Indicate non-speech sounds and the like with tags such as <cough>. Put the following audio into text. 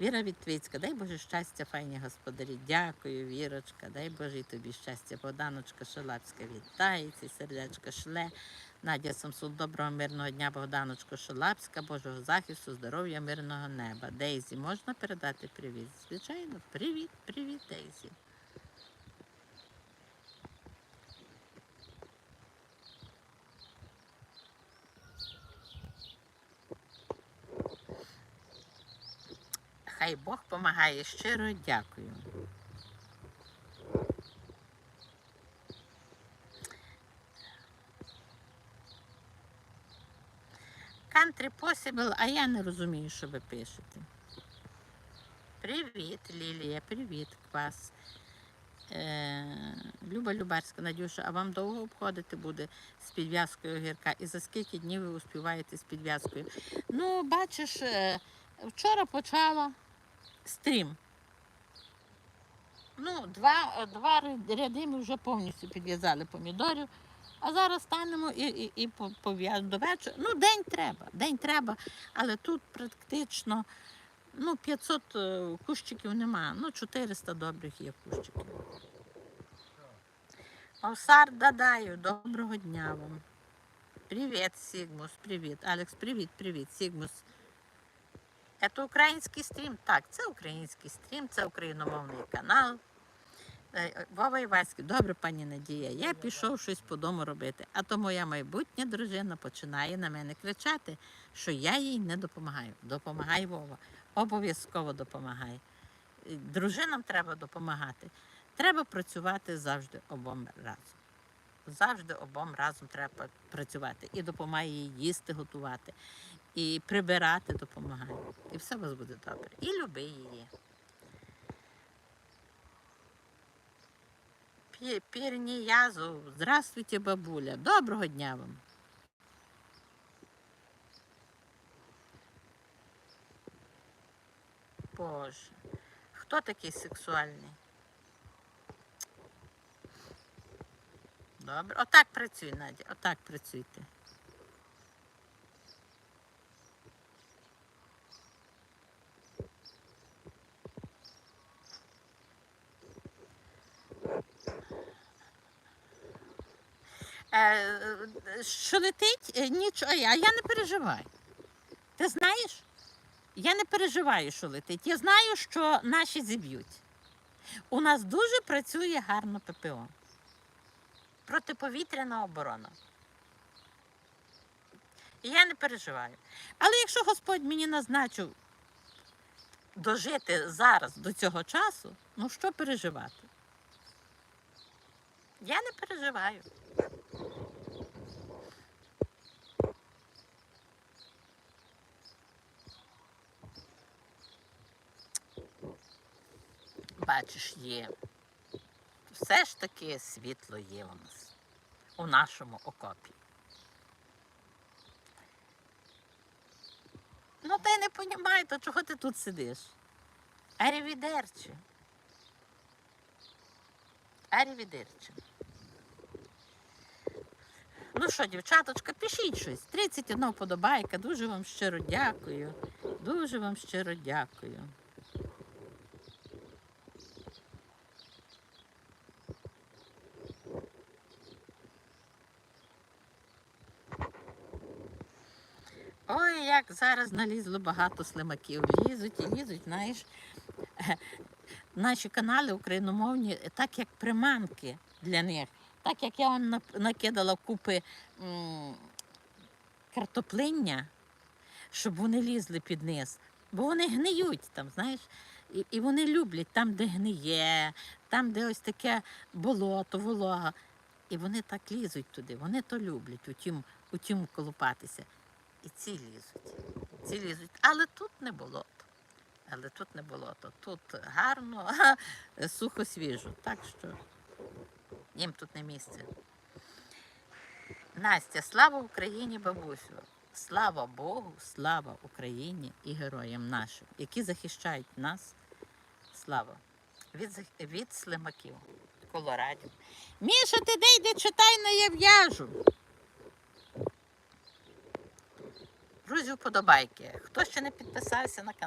Віра Вітвицька, дай Боже щастя, файні господарі. Дякую, Вірочка, дай Боже тобі щастя. Богданочка Шалапська вітається, сердечко шле. Надя Самсун, доброго мирного дня, Богданочко Шалапська, Божого захисту, здоров'я, мирного неба. Дейзі, можна передати привіт? Звичайно, привіт, привіт, Дейзі. Хай Бог помагає. Щиро дякую. Country Possible, а я не розумію, що ви пишете. Привіт, Лілія, привіт, квас. Е, Люба Любарська, Надюша, а вам довго обходити буде з підв'язкою огірка? І за скільки днів ви успіваєте з підв'язкою? Ну, бачиш, е, вчора почала стрім. Ну, два, два ряди ми вже повністю підв'язали помідорів. А зараз станемо і, і, і по- до вечора. Ну, день треба, день треба, але тут практично ну, 500 е, кущиків нема. Ну, 400 добрих є кущиків. Овсар Дадаю, доброго дня вам. Привіт, Сігмус, привіт. Алекс, привіт, привіт, Сігмус. Це український стрім? Так, це український стрім, це україномовний канал. Е, Вова Іваський, добре, пані Надія, я пішов щось по дому робити, а то моя майбутня дружина починає на мене кричати, що я їй не допомагаю. Допомагай, Вова, обов'язково допомагай. Е, Дружинам треба допомагати. Треба працювати завжди обом разом. Завжди обом разом треба працювати. І допомагає їй їсти, готувати, і прибирати допомагає. І все у вас буде добре. І люби її. Пі- Пірніязу, здравствуйте, бабуля. Доброго дня вам. Боже, хто такий сексуальний? Добре, отак працюй, Надя, отак працюйте. Е, що летить, е, нічого, а я не переживаю. Ти знаєш? Я не переживаю, що летить. Я знаю, що наші зіб'ють. У нас дуже працює гарно ППО. Протиповітряна оборона. І я не переживаю. Але якщо Господь мені назначив дожити зараз до цього часу, ну що переживати? Я не переживаю. Бачиш, є. Все ж таки світло є у нас у нашому окопі. Ну, та й не понімаю, то чого ти тут сидиш? Арівідерчі. Арівідерчі. Ну що, дівчаточка, пишіть щось. 31 вподобайка. Дуже вам щиро дякую. Дуже вам щиро дякую. Ой, як зараз налізло багато слимаків. Лізуть і лізуть, знаєш. <laughs> Наші канали україномовні, так як приманки для них. Так як я вам накидала купи м, картоплиння, щоб вони лізли під низ. Бо вони гниють там, знаєш. І, і вони люблять там, де гниє, там, де ось таке болото, волога. І вони так лізуть туди, вони то люблять, утім, утім колупатися. І ці лізуть. Ці лізуть. Але тут не болото. Але тут не болото. Тут гарно, <laughs> сухо свіжо. Так що їм тут не місце. Настя, слава Україні, бабусю! Слава Богу, слава Україні і героям нашим, які захищають нас. Слава від, від слимаків, колорадів. Міша, ти де йди читай, на я в'яжу. Друзі, вподобайки. Хто ще не підписався на канал?